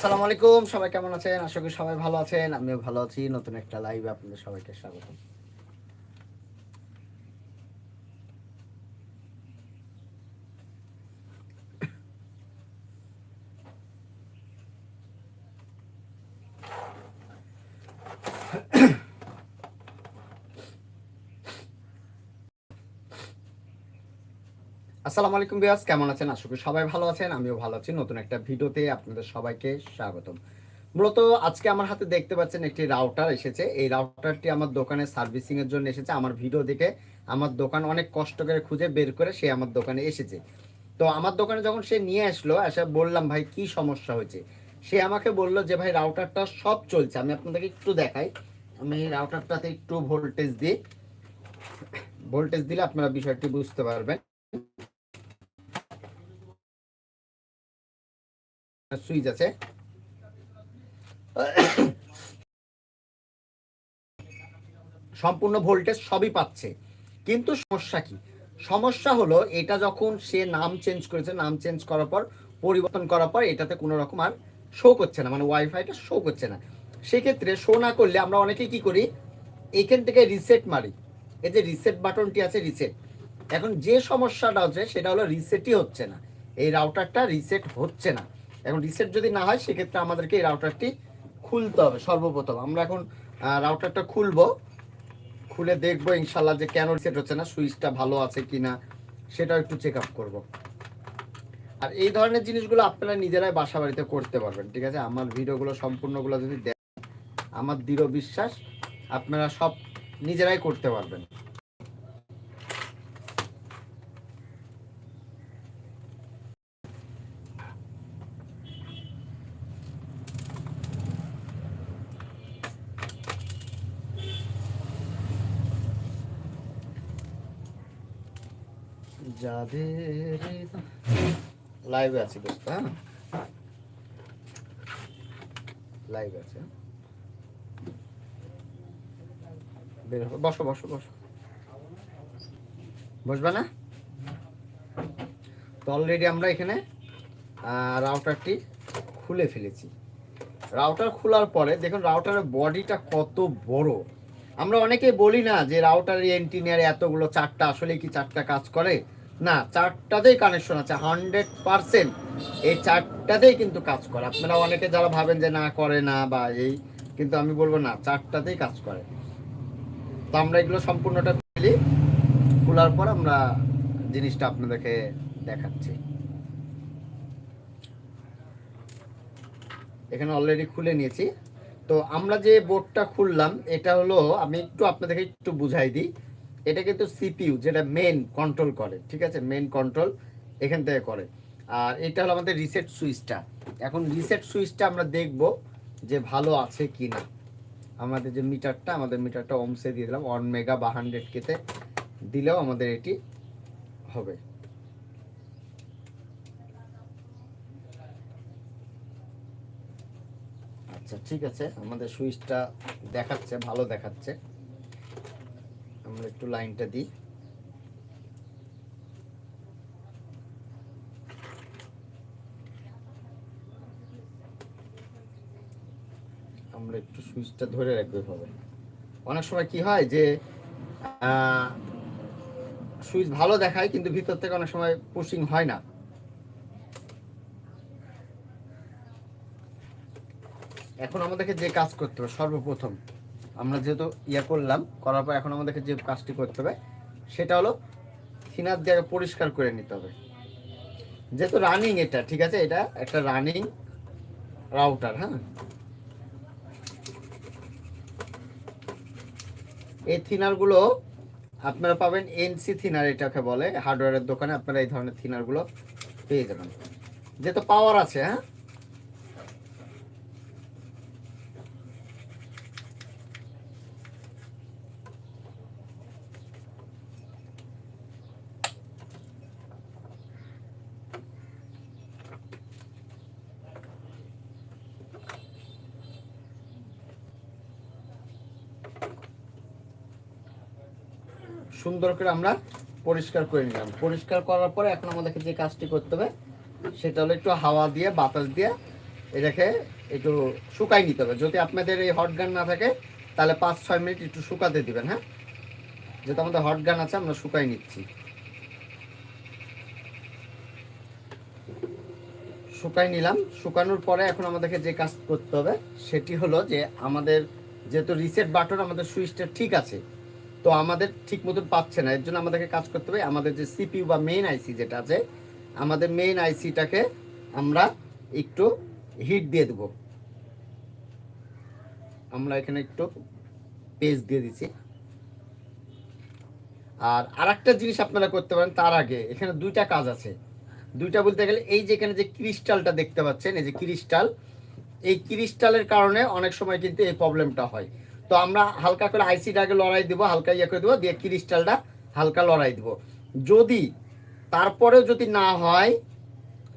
আসসালামু আলাইকুম, সবাই কেমন আছেন? আশা করি সবাই ভালো আছেন, আমিও ভালো আছি। নতুন একটা লাইভে আপনাদের সবাইকে স্বাগত আসসালামু আলাইকুম বিয়াস কেমন আছেন? আশা করি সবাই ভালো আছেন, আমিও ভালো আছি। নতুন একটা ভিডিওতে আপনাদের সবাইকে স্বাগতম। মূলত আজকে আমার হাতে দেখতে পাচ্ছেন একটি রাউটার এসেছে। এই রাউটারটি আমার দোকানে সার্ভিসিং এর জন্য এসেছে। আমার ভিডিও দেখে আমার দোকান অনেক কষ্ট করে খুঁজে বের করে সে আমার দোকানে এসেছে। তো আমার দোকানে যখন সে নিয়ে আসলো, এসে বললাম, ভাই, কি সমস্যা হয়েছে? সে আমাকে বলল যে, ভাই, রাউটারটা সব চলছে। আমি আপনাদেরকে একটু দেখাই। আমি এই রাউটারটাতে একটু ভোল্টেজ দিই। ভোল্টেজ দিলে আপনারা বিষয়টি বুঝতে পারবেন। সুইচ আছে। সম্পূর্ণ ভোল্টেজ সবই পাচ্ছে। কিন্তু সমস্যা কি? সমস্যা হলো, এটা যখন সে নাম চেঞ্জ করেছে, নাম চেঞ্জ করার পর, পরিবর্তন করার পর, এটাতে কোনো রকম আর শো করছে না। মানে ওয়াইফাইটা শো করছে না। সেক্ষেত্রে শো না করলে আমরা অনেকেই কি করি? এখান থেকে রিসেট মারি। এই যে রিসেট বাটনটি আছে রিসেট এখন যে সমস্যাটা হচ্ছে, সেটা হলো রিসেটই হচ্ছে না। এই রাউটারটা রিসেট হচ্ছে না। এখন রিসেট যদি না হয়, সেক্ষেত্রে আমাদেরকে এই রাউটারটি খুলতে হবে সর্বপ্রথম। আমরা এখন রাউটারটা খুলবো। খুলে দেখব ইনশাল্লাহ যে কেন রিসেট হচ্ছে না, সুইচটা ভালো আছে কি না সেটাও একটু চেক আপ করব। আর এই ধরনের জিনিসগুলো আপনারা নিজেরাই বাসা বাড়িতে করতে পারবেন, ঠিক আছে? আমার ভিডিওগুলো সম্পূর্ণগুলো যদি দেখেন আমার দৃঢ় বিশ্বাস, আপনারা সব নিজেরাই করতে পারবেন। যাদের লাইভে আছি দোস্ত হ্যাঁ? লাইভ আছে। বের বসো বসো বসো। বসবে না? তো অলরেডি আমরা এখানে রাউটারটি খুলে ফেলেছি। রাউটার খোলার পরে, দেখুন রাউটারের বডিটা কত বড়। আমরা অনেকেই বলি না যে রাউটারের এন্টিনিয়ার এতগুলো চারটা আসলে কি চারটা কাজ করে? না, চারটাতেই কানেকশন আছে হান্ড্রেড পারসেন্ট এই চারটাতেই কিন্তু কাজ করে। আপনারা অনেকে যারা ভাবেন যে না, করে না বা এই, কিন্তু আমি বলব না, চারটাতেই কাজ করে। তো আমরা এগুলো সম্পূর্ণটা খুলি খোলার পর আমরা জিনিসটা আপনাদেরকে দেখাচ্ছি। এখানে অলরেডি খুলে নিয়েছি। তো আমরা যে বোর্ডটা খুললাম, এটা হলো, আমি একটু আপনাদেরকে একটু বুঝাই দিই। এটা কিন্তু সিপিইউ যেটা মেন কন্ট্রোল করে, ঠিক আছে? মেন কন্ট্রোল এখান থেকে করে। আর এটা হলো আমাদের রিসেট সুইচটা এখন রিসেট সুইচটা আমরা দেখব যে ভালো আছে কি না আমাদের যে মিটারটা, আমাদের মিটারটা ওমসে দিয়ে দিলাম। ওয়ান মেগা বা হান্ড্রেড কেতে দিলেও আমাদের এটি হবে। আচ্ছা ঠিক আছে। আমাদের সুইচটা দেখাচ্ছে, ভালো দেখাচ্ছে। আমরা একটু লাইনটা দিই। আমরা একটু সুইচটা ধরে রাখব এভাবে। অনেক সময় কি হয় যে সুইচ ভালো দেখায়, কিন্তু ভিতর থেকে অনেক সময় পুশিং হয় না। এখন আমাদেরকে যে কাজ করতে হবে, সর্বপ্রথম আমরা যেহেতু ইয়ে করলাম, করার পর এখন আমাদেরকে যে কাজটি করতে হবে, সেটা হলো থিনার দিয়ে পরিষ্কার করে নিতে হবে। যেহেতু রানিং এটা, ঠিক আছে? এটা একটা রানিং রাউটার হ্যাঁ? এই থিনারগুলো আপনারা পাবেন এনসি থিনার, এটাকে বলে হার্ডওয়্যারের দোকানে আপনারা এই ধরনের থিনারগুলো পেয়ে যাবেন। যেহেতু পাওয়ার আছে হ্যাঁ? সুন্দর করে আমরা পরিষ্কার করে নিলাম। পরিষ্কার করার পরে এখন আমাদেরকে যে কাজটি করতে হবে, সেটা হলো একটু হাওয়া দিয়ে, বাতাস দিয়ে এটাকে একটু শুকাই নিতে হবে। যদি আপনাদের এই হট গান না থাকে, তাহলে পাঁচ, ছয় মিনিট একটু শুকাতে দিবেন হ্যাঁ? যেহেতু আমাদের হট গান আছে, আমরা শুকাই নিচ্ছি। শুকাই নিলাম। শুকানোর পরে এখন আমাদেরকে যে কাজ করতে হবে, সেটি হলো যে আমাদের যেহেতু রিসেট বাটন আমাদের সুইচটা ঠিক আছে তো আমাদের ঠিক মতন পাচ্ছে না। এর জন্য আমাদেরকে কাজ করতে হবে। আমাদের যে সিপিইউ বা মেইন আইসি যেটা আছে, আমাদের মেইন আইসিটাকে আমরা একটু হিট দিয়ে দেব। আমরা এখানে একটু পেজ দিয়ে দিচ্ছি। আর আরেকটা জিনিস আপনারা করতে পারেন তার আগে, এখানে দুইটা কাজ আছে। দুইটা বলতে গেলে এই যে এখানে যে ক্রিস্টালটা দেখতে পাচ্ছেন, এই যে ক্রিস্টাল, এই ক্রিস্টালের কারণে অনেক সময় কিন্তু এই প্রবলেমটা হয়। তো আমরা হালকা করে আইসিটাকে লড়াই দেবো, হালকা ইয়ে করে দেবো, দিয়ে ক্রিস্টালটা হালকা লড়াই দেবো। যদি তারপরেও যদি না হয়,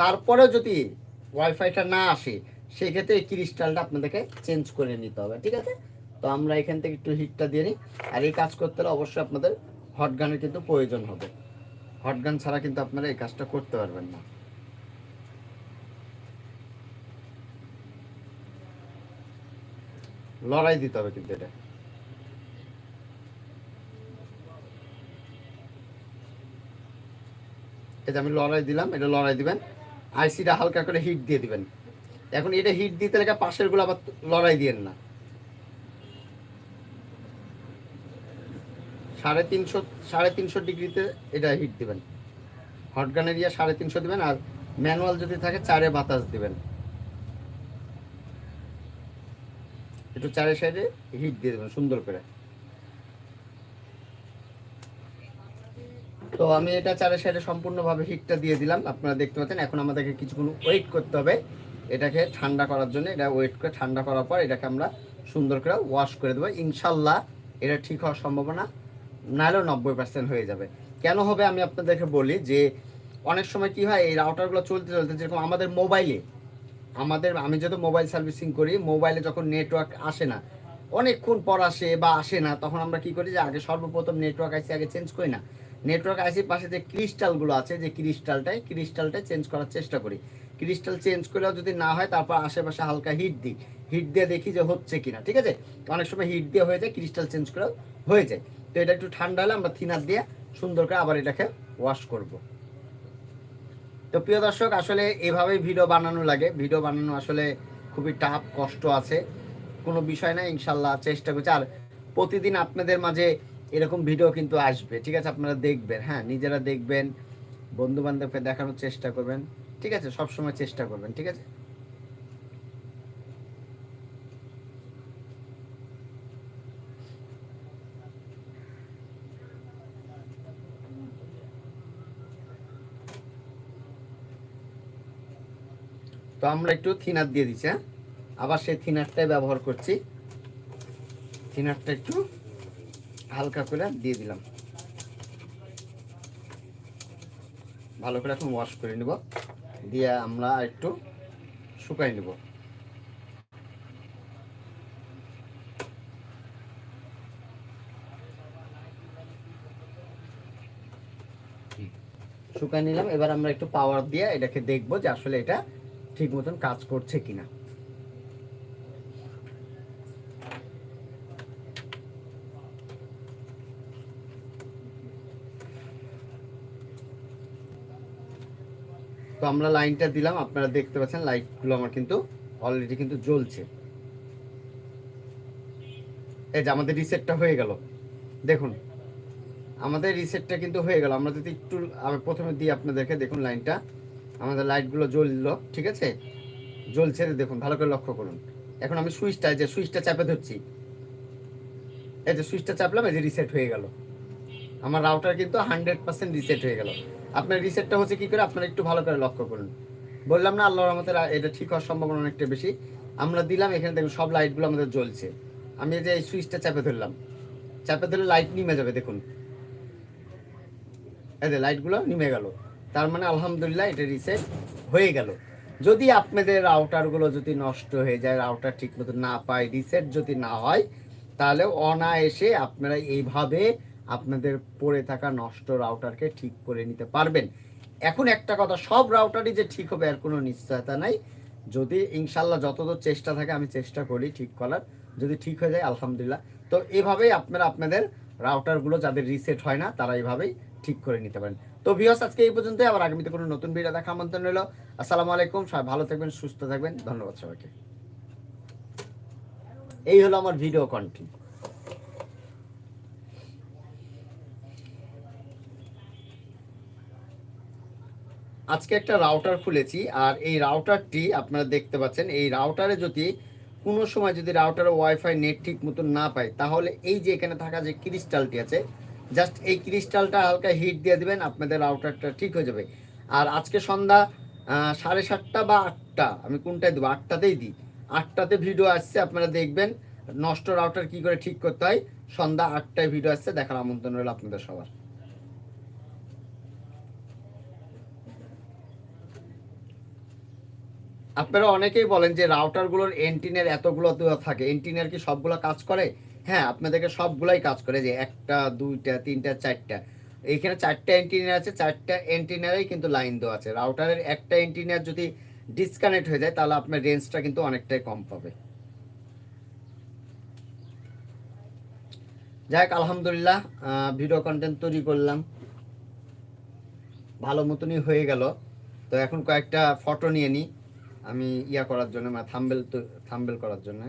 তারপরেও যদি ওয়াইফাইটা না আসে সেই ক্ষেত্রে এই ক্রিস্টালটা আপনাদেরকে চেঞ্জ করে নিতে হবে, ঠিক আছে? তো আমরা এখান থেকে একটু হিটটা দিয়ে নিই। আর এই কাজ করতে হলে অবশ্যই আপনাদের হট গানের কিন্তু প্রয়োজন হবে। হটগান ছাড়া কিন্তু আপনারা এই কাজটা করতে পারবেন না। লড়াই দিতে হবে কিন্তু এটা। এটা আমি লড়াই দিলাম, এটা লড়াই দিবেন। আইসিটা হালকা করে হিট দিয়ে দিবেন। এখন এটা হিট দিতে লেগে পাশেরগুলো আবার লড়াই দিয়েন না। সাড়ে তিনশো সাড়ে তিনশো ডিগ্রিতে এটা হিট দিবেন। হট গানের ইয়া সাড়ে তিনশো দিবেন আর ম্যানুয়াল যদি থাকে চারে বাতাস দিবেন। একটু চারের সাইডে হিট দিয়ে দেবেন, সুন্দর করে। তো আমি এটা চারের সাইডে সম্পূর্ণভাবে হিটটা দিয়ে দিলাম, আপনারা দেখতে পাচ্ছেন, এখন আমাদেরকে কিছুক্ষণ ওয়েট করতে হবে। এটাকে ঠান্ডা করার জন্য, এটা ওয়েট করে ঠান্ডা করার পর এটাকে আমরা সুন্দর করে ওয়াশ করে দেবো। ইনশাল্লাহ এটা ঠিক হওয়ার সম্ভাবনা নাহলেও নব্বই পার্সেন্ট হয়ে যাবে। কেন হবে আমি আপনাদেরকে বলি যে, অনেক সময় কি হয়, এই রাউটারগুলো চলতে চলতে যেরকম আমাদের মোবাইলে আমাদের, আমি যেহেতু মোবাইল সার্ভিসিং করি মোবাইলে যখন নেটওয়ার্ক আসে না, অনেকক্ষণ পর আসে বা আসে না, তখন আমরা কি করি যে আগে সর্বপ্রথম নেটওয়ার্ক আইসি আগে চেঞ্জ করি না। নেটওয়ার্ক আইসির পাশে যে ক্রিস্টালগুলো আছে, যে ক্রিস্টালটাই ক্রিস্টালটাই চেঞ্জ করার চেষ্টা করি। ক্রিস্টাল চেঞ্জ করলেও যদি না হয়, তারপর আশেপাশে হালকা হিট দিই। হিট দিয়ে দেখি যে হচ্ছে কিনা, ঠিক আছে? অনেক সময় হিট দিয়ে হয়ে যায় ক্রিস্টাল চেঞ্জ করেও হয়ে যায়। তো এটা একটু ঠান্ডা হলে আমরা থিনার দিয়ে সুন্দর করে আবার এটাকে ওয়াশ করব। তো প্রিয় দর্শক, আসলে এভাবেই ভিডিও বানানো লাগে। ভিডিও বানানো আসলে খুবই টাফ কষ্ট আছে। কোনো বিষয় না ইনশাল্লাহ চেষ্টা করছি। আর প্রতিদিন আপনাদের মাঝে এরকম ভিডিও কিন্তু আসবে। ঠিক আছে, আপনারা দেখবেন। হ্যাঁ নিজেরা দেখবেন বন্ধু বান্ধবকে দেখানোর চেষ্টা করবেন। ঠিক আছে, সবসময় চেষ্টা করবেন। ঠিক আছে? তো আমরা একটু থিনার দিয়ে দিচ্ছি হ্যাঁ? আবার সেই থিনারটাই ব্যবহার করছি। থিনারটা একটু হালকা করে দিয়ে দিলাম। ভালো করে এখন ওয়াশ করে নিব। দিয়ে আমরা একটু শুকাই নিব। শুকাই নিলাম। এবার আমরা একটু পাওয়ার দিয়ে এটাকে দেখব যে আসলে এটা ঠিক মতন কাজ করছে কিনা। তো আমরা লাইনটা দিলাম, আপনারা দেখতে পাচ্ছেন লাইটগুলো আমার কিন্তু অলরেডি কিন্তু জ্বলছে। এই যে আমাদের রিসেটটা হয়ে গেল। দেখুন, আমাদের রিসেটটা কিন্তু হয়ে গেল। আমরা যদি একটু প্রথমে দিই আপনাদেরকে, দেখুন লাইনটা। আমাদের লাইটগুলো জ্বললো, ঠিক আছে? জ্বলছে, দেখুন, ভালো করে লক্ষ্য করুন। এখন আমি সুইচটা যে সুইচটা চাপে ধরছি। এই যে সুইচটা চাপলাম, এই যে রিসেট হয়ে গেল। আমার রাউটার কিন্তু হান্ড্রেড পার্সেন্ট রিসেট হয়ে গেল। আপনার রিসেটটা হচ্ছে কি করে? আপনারা একটু ভালো করে লক্ষ্য করুন। বললাম না, আল্লাহর আমাদের এটা ঠিক হওয়ার সম্ভাবনা অনেকটা বেশি। আমরা দিলাম, এখানে দেখুন, সব লাইটগুলো আমাদের জ্বলছে। আমি যে এই সুইচটা চাপে ধরলাম। চাপে ধরলে লাইট নিমে যাবে, দেখুন। এই যে লাইটগুলো নিমে গেল। তার মানে আলহামদুলিল্লাহ এটা রিসেট হয়ে গেল। যদি আপনাদের রাউটারগুলো যদি নষ্ট হয়ে যায় রাউটার ঠিক মতো না পায় রিসেট যদি না হয়, তাহলে অনায়াসে আপনারা এইভাবে আপনাদের পড়ে থাকা নষ্ট রাউটারকে ঠিক করে নিতে পারবেন। এখন একটা কথা, সব রাউটারই যে ঠিক হবে আর কোনো নিশ্চয়তা নাই। যদি ইনশাল্লাহ যতদূর চেষ্টা থাকে, আমি চেষ্টা করি ঠিক করার। যদি ঠিক হয়ে যায়, আলহামদুলিল্লাহ। তো এভাবেই আপনারা আপনাদের রাউটারগুলো যাদের রিসেট হয় না, তারা এইভাবেই ঠিক করে নিতে পারেন। তো ভিওস আজকে এই পর্যন্ত আবার আগামীতে কোনো নতুন ভিডিও দেখা আমন্ত্রণ রইল। আসসালামু আলাইকুম, সবাই ভালো থাকবেন, সুস্থ থাকবেন। ধন্যবাদ সবাইকে। এই হলো আমার ভিডিও কন্টেন্ট আজকে একটা রাউটার খুলেছি, আর এই রাউটারটি আপনারা দেখতে পাচ্ছেন, এই রাউটারে যদি কোনো সময় যদি রাউটারে ওয়াইফাই নেট ঠিক মতন না পায়, তাহলে এই যে এখানে থাকা যে ক্রিস্টালটি আছে জাস্ট এই ক্রিস্টালটা হালকা হিট দিয়ে দিবেন, আপনাদের রাউটারটা ঠিক হয়ে যাবে। আর আজকে সন্ধ্যা সাড়ে সাতটা বা আটটা, আমি কোনটায় দেবো? আটটাতেই দিই। আটটাতে ভিডিও আসছে, আপনারা দেখবেন নষ্ট রাউটার কি করে ঠিক করতে হয়। সন্ধ্যা আটটায় ভিডিও আসছে, দেখার আমন্ত্রণ রইল আপনাদের সবার। আপনারা অনেকেই বলেন যে রাউটারগুলোর এন্টিনের এতগুলো থাকে এন্টিনার কি সবগুলো কাজ করে? হ্যাঁ আপনাদেরকে সবগুলাই কাজ করে যে একটা, দুইটা, তিনটা, চারটা। এইখানে চারটা এন্টিনার আছে, চারটা এন্টিনারেই কিন্তু লাইন দেওয়া আছে। রাউটারের একটা এন্টিনার যদি ডিসকানেক্ট হয়ে যায়, তাহলে আপনার রেঞ্জটা কিন্তু অনেকটাই কম পাবে। যাই আলহামদুলিল্লাহ ভিডিও কন্টেন্ট তৈরি করলাম। ভালো মতনই হয়ে গেল। তো এখন কয়েকটা ফটো নিয়ে নিই আমি ইয়া করার জন্য মানে থাম্বেল থাম্বেল করার জন্য।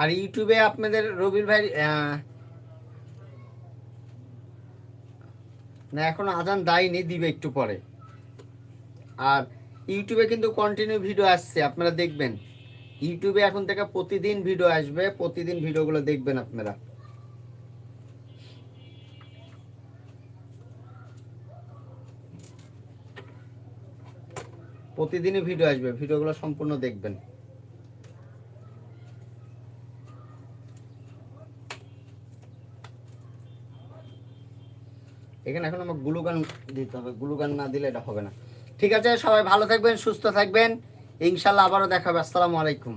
আর ইউটিউবে আপনাদের রবির ভাই না, এখন আজান দেয়নি, দিবে একটু পরে। আর ইউটিউবে কিন্তু কন্টিনিউ ভিডিও আসছে, আপনারা দেখবেন। ইউটিউবে এখন থেকে প্রতিদিন ভিডিও আসবে, প্রতিদিন ভিডিওগুলো দেখবেন আপনারা। প্রতিদিনই ভিডিও আসবে ভিডিওগুলো সম্পূর্ণ দেখবেন। এখানে এখন আমার গ্লুগান দিতে হবে। গ্লুগান না দিলে এটা হবে না। ঠিক আছে, সবাই ভালো থাকবেন, সুস্থ থাকবেন। ইনশাল্লাহ আবারও দেখা হবে। আসসালামু আলাইকুম।